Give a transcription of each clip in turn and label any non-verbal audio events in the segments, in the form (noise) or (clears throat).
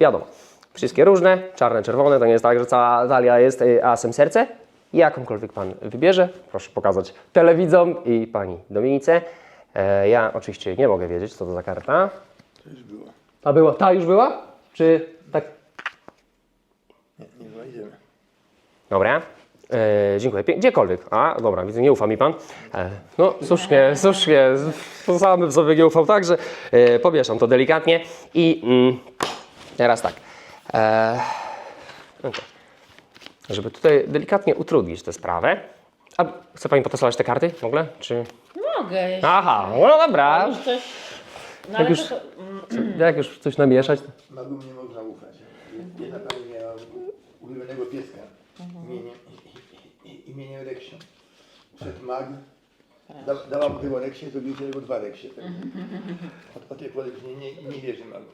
Wiadomo, wszystkie różne, czarne, czerwone, to nie jest tak, że cała talia jest y, asem serce. Jakąkolwiek Pan wybierze, proszę pokazać telewidzom i Pani Dominice. E, ja oczywiście nie mogę wiedzieć, co to za karta. To już było. A była, ta już była? Czy tak? Nie, nie znajdziemy. Dobra. E, dziękuję. Pie- Gdziekolwiek. A, dobra, widzę, nie ufa mi pan. E, no, słusznie, słusznie. Sam bym sobie nie ufał, także e, pomieszam to delikatnie. I mm, teraz tak. E, okej. Żeby tutaj delikatnie utrudnić tę sprawę. A chce pani potestować te karty w ogóle? Czy... Mogę. Aha, no dobra. Już coś... No Jak ale już- to, (clears throat) Jak już coś namieszać, to... Magum nie można ufać. Jedna pani miała ulubionego pieska imieniem, i- i- imieniem Reksio. Przed Mag da, dała mu tego Reksie, zrobił się jego dwa Reksie. Od, od tej pory nie, nie, nie wierzy Magum.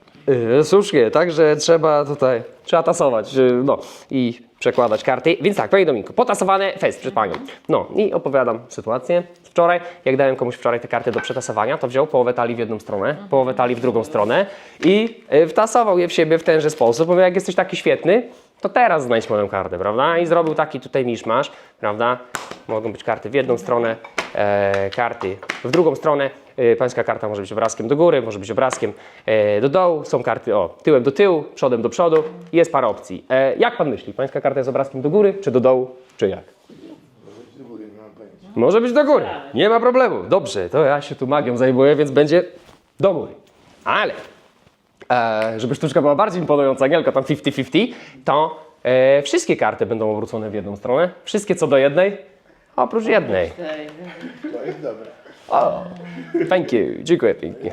Yy, słusznie, także trzeba tutaj, trzeba tasować, yy, no i przekładać karty. Więc tak, Panie Dominiku, potasowane fest przed Panią. No i opowiadam sytuację. Wczoraj, jak dałem komuś wczoraj te karty do przetasowania, to wziął połowę talii w jedną stronę, połowę talii w drugą stronę i yy, wtasował je w siebie w tenże sposób. Mówię, jak jesteś taki świetny, to teraz znajdź moją kartę, prawda? I zrobił taki tutaj miszmasz, prawda? Mogą być karty w jedną stronę, karty w drugą stronę. E, pańska karta może być obrazkiem do góry, może być obrazkiem e, do dołu. Są karty o tyłem do tyłu, przodem do przodu. Jest parę opcji. E, jak pan myśli? Pańska karta jest obrazkiem do góry, czy do dołu, czy jak? Może być do góry. Nie ma problemu. Dobrze, to ja się tu magią zajmuję, więc będzie do góry. Ale e, żeby sztuczka była bardziej imponująca, nie tam 50-50, to e, wszystkie karty będą obrócone w jedną stronę. Wszystkie co do jednej, oprócz jednej. To jest dobre. O, thank you. Dziękuję pięknie.